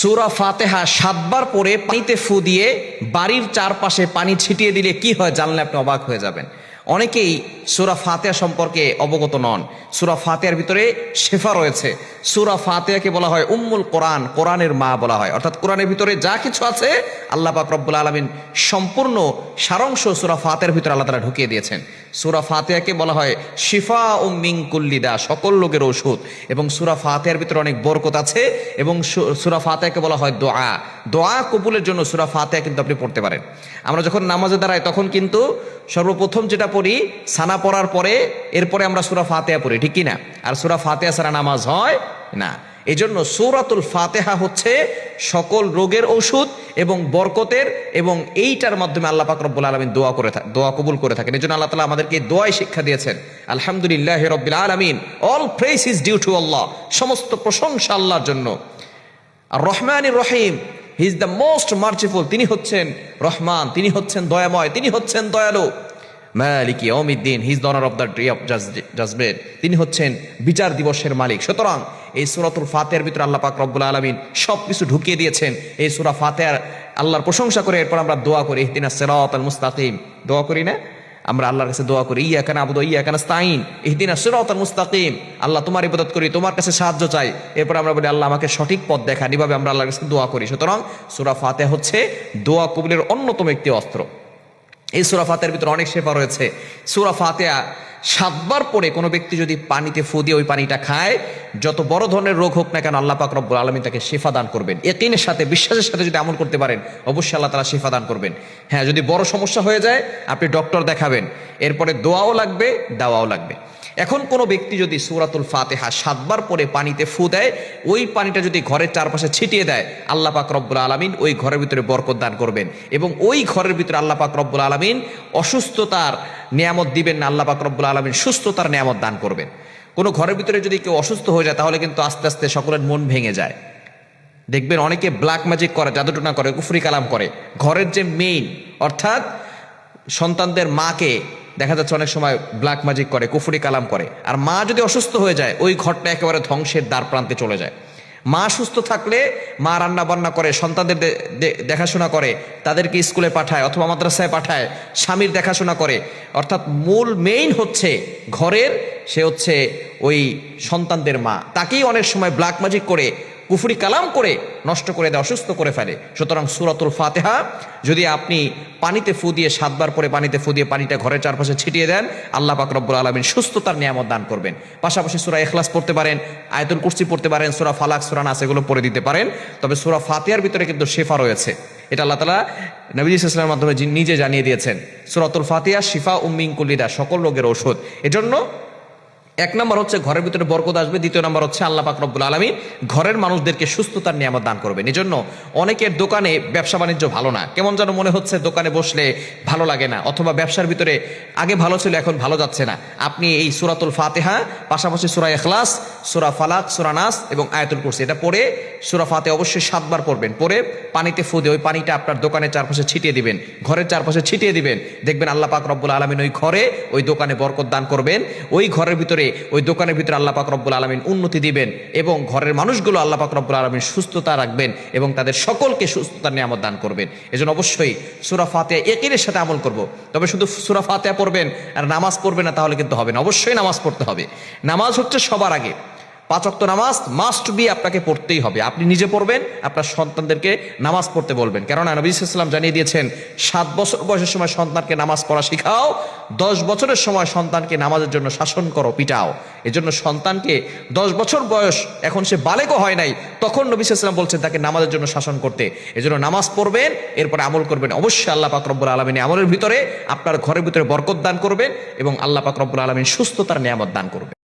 সুরা ফাতেহা সাতবার পরে পানিতে ফু দিয়ে বাড়ির চারপাশে পানি ছিটিয়ে দিলে কি হয় জানলে আপনি অবাক হয়ে যাবেন। অনেকেই সুরা ফাতেহা সম্পর্কে অবগত নন। সুরা ফাতেহার ভিতরে শেফা রয়েছে। সুরা ফাতেহাকে বলা হয় উম্মুল কোরআন, কোরআনের মা বলা হয়। অর্থাৎ কোরআনের ভিতরে যা কিছু আছে আল্লাহ পাক রব্বুল আলমিন সম্পূর্ণ সারাংশ সুরা ফাতেহার ভিতরে আল্লাহ তালা ঢুকিয়ে দিয়েছেন। সুরা ফাতেহাকে বলা হয় শিফা ও মিং কুল্লিদা সকল লোকের ওষুধ এবং সুরা ফাতেহার ভিতরে অনেক বরকত আছে এবং সুরা ফাতেহাকে বলা হয় দোয়া। দোয়া কবুলের জন্য সুরা ফাতেহা কিন্তু আপনি পড়তে পারেন। আমরা যখন নামাজে দাঁড়াই তখন কিন্তু সর্বপ্রথম যেটা পড়ি, সানা পড়ার পরে, এরপরে আমরা সুরা ফাতেহা পড়ি, ঠিক কি না আর সুরা ফাতেহা সারা নামাজ হয় না। এই জন্য সৌরাতুল ফাতেহা হচ্ছে সকল রোগের ঔষধ এবং বরকতের এবং এইটার মাধ্যমে আল্লাহ পাক আলমিন দোয়া করে থাক দোয়া কবুল করে থাকেন। এই জন্য আল্লাহ তালা আমাদেরকে দোয়াই শিক্ষা দিয়েছেন, আলহামদুলিল্লাহ রব্বিল আলমিন all praise is due to Allah সমস্ত প্রশংসা আল্লাহর জন্য। আর রহমান রহিম he is the most merciful তিনি হচ্ছেন রহমান, তিনি হচ্ছেন দয়াময়, তিনি হচ্ছেন দয়ালু। মালিকি অমিদ্দিন his owner of the day of judgement তিনি হচ্ছেন বিচার দিবসের মালিক। সুতরাং এই সুরাতুল ফাতেহার ভিতরে আল্লাহ পাক রব্বুল আলমিন সব কিছু ঢুকিয়ে দিয়েছেন। এই সুরা ফাতেহার আল্লাহর প্রশংসা করে এরপর আমরা দোয়া করি। ইহদিনা সিরাত মুস্তাকিম। দোয়া করি না? আমরা আল্লাহর কাছে দোয়া করি ইয়া কেন আবুদ ইয়া কেন স্তাইন ইহদিন সিরাত আল মুস্তাকিম। আল্লাহ তোমার ইবাদত করি, তোমার কাছে সাহায্য চাই। এরপর আমরা বলি, আল্লাহ, আমাকে সঠিক পথ দেখান। এভাবে আমরা আল্লাহর কাছে দোয়া করি। সুতরাং সুরা ফাতে হচ্ছে দোয়া কবুলের অন্যতম একটি অস্ত্র। এই সুরা ফাতের ভিতরে অনেক শেফা রয়েছে। সুরা ফাতেহা সাতবার পরে কোনো ব্যক্তি যদি পানিতে ফু দিয়ে ওই পানিটা খায়, যত বড় ধরনের রোগ হোক না কেন আল্লাহ পাক রব্বুল আলমী তাকে শেফা দান করবেন। একিনের সাথে, বিশ্বাসের সাথে যদি আমল করতে পারেন, অবশ্যই আল্লাহ তারা শেফা দান করবেন। হ্যাঁ যদি বড় সমস্যা হয়ে যায়, আপনি ডক্টর দেখাবেন। এরপরে দোয়াও লাগবে, দাওয়াও লাগবে। এখন কোনো ব্যক্তি যদি সুরাতুল ফাতেহা সাতবার পরে পানিতে ফু দেয়, ওই পানিটা যদি ঘরের চারপাশে ছিটিয়ে দেয়, আল্লাহ পাক রব্বুল আলমিন ওই ঘরের ভিতরে বরকত দান করবেন। এবং ওই ঘরের ভিতরে আল্লাহ পাক রব্বুল আলমিন অসুস্থতার নিয়ামত দিবেন না, আল্লাহ পাক রব্বুল আলমিন সুস্থতার নিয়ামত দান করবেন। কোনো ঘরের ভিতরে যদি কেউ অসুস্থ হয়ে যায়, তাহলে কিন্তু আস্তে আস্তে সকলের মন ভেঙে যায়। দেখবেন অনেকে ব্ল্যাক ম্যাজিক করে, জাদুটনা করে, কুফরি কালাম করে। ঘরের যে মেইন অর্থাৎ সন্তানদের মাকে দেখা যাচ্ছে অনেক সময় ব্ল্যাক ম্যাজিক করে, কুফুরি কালাম করে। আর মা যদি অসুস্থ হয়ে যায়, ওই ঘরটা একেবারে ধ্বংসের দ্বার প্রান্তে চলে যায়। মা সুস্থ থাকলে, মা রান্না বান্না করে, সন্তানদের দেখাশোনা করে, তাদেরকে স্কুলে পাঠায় অথবা মাদ্রাসায় পাঠায়, স্বামীর দেখাশোনা করে। অর্থাৎ মূল মেইন হচ্ছে ঘরের, সে হচ্ছে ওই সন্তানদের মা। তাকেই অনেক সময় ব্ল্যাক ম্যাজিক করে কুফরি কালাম করে নষ্ট করে দেয়, অসুস্থ করে ফেলে। সুতরাং সুরাতুল ফাতেহা, যদি আপনি পানিতে ফু দিয়ে সাতবার পরে পানিতে ফু দিয়ে পানিটা ঘরের চারপাশে ছিটিয়ে দেন, আল্লাহ পাক আলমিন সুস্থতার নিয়ামত দান করবেন। পাশাপাশি সুরা এখলাস পড়তে পারেন, আয়তুল কুর্সি পড়তে পারেন, সুরা ফালাক, সুরা নাস এগুলো পড়ে দিতে পারেন। তবে সুরা ফাতেহার ভিতরে কিন্তু শেফা রয়েছে। এটা আল্লাহ তালা নবী ইসলামের মাধ্যমে নিজে জানিয়ে দিয়েছেন। সুরাতুল ফাতিহা শিফা উম্মিং কুল্লিদা, সকল রোগের ঔষধ। এজন্য এক নম্বর হচ্ছে ঘরের ভিতরে বরকত আসবে, দ্বিতীয় নম্বর হচ্ছে আল্লাহ পাক রব্বুল আলমী ঘরের মানুষদেরকে সুস্থতার নিয়ামত দান করবেন। এই জন্য অনেকের দোকানে ব্যবসা বাণিজ্য ভালো না, কেমন যেন মনে হচ্ছে দোকানে বসলে ভালো লাগে না, অথবা ব্যবসার ভিতরে আগে ভালো ছিল, এখন ভালো যাচ্ছে না। আপনি এই সুরাতুল ফাতেহা, পাশাপাশি সুরা এখলাস সুরা ফালাক, সুরা নাস এবং আয়াতুল কুরসি, এটা পড়ে সুরা ফাতে অবশ্যই সাতবার পড়বেন। পরে পানিতে ফুদে ওই পানিটা আপনার দোকানের চারপাশে ছিটিয়ে দিবেন, ঘরের চারপাশে ছিটিয়ে দিবেন। দেখবেন আল্লাহ পাক রব্বুল আলমিন ওই ঘরে, ওই দোকানে বরকত দান করবেন। ওই ঘরের ভিতরে ওই দোকানের ভিতরে আল্লাহ পাক রব্বুল আলমিন উন্নতি দিবেন এবং ঘরের মানুষগুলো আল্লাহ পাক রব্বুল আলমিন সুস্থতা রাখবেন এবং তাদের সকলকে সুস্থতার নিয়ামত দান করবেন। এজন্য অবশ্যই সুরা ফাতে একের সাথে আমল করব। তবে শুধু সুরা ফাতে পড়বেন আর নামাজ পড়বে না তাহলে কিন্তু হবে না। অবশ্যই নামাজ পড়তে হবে। নামাজ হচ্ছে সবার আগে। পাঁচ অক্ত নামাজ মাস্ট বি আপনাকে পড়তেই হবে। আপনি নিজে পড়বেন, আপনার সন্তানদেরকে নামাজ পড়তে বলবেন। কেননা নবী ইসলাম জানিয়ে দিয়েছেন, সাত বছর বয়সের সময় সন্তানকে নামাজ পড়া শিখাও, দশ বছরের সময় সন্তানকে নামাজের জন্য শাসন করো, পিটাও। এজন্য সন্তানকে দশ বছর বয়স এখন সে বালেকও হয় নাই, তখন নবী ইসলাম বলছেন তাকে নামাজের জন্য শাসন করতে। এজন্য নামাজ পড়বেন, এরপরে আমল করবেন। অবশ্যই আল্লাহ পাক রব্বুল আলমিন আমলের ভিতরে আপনার ঘরের ভিতরে বরকত দান করবেন এবং আল্লাহ পাক রব্বুল আলমিন সুস্থতার নিয়ামত দান করবেন।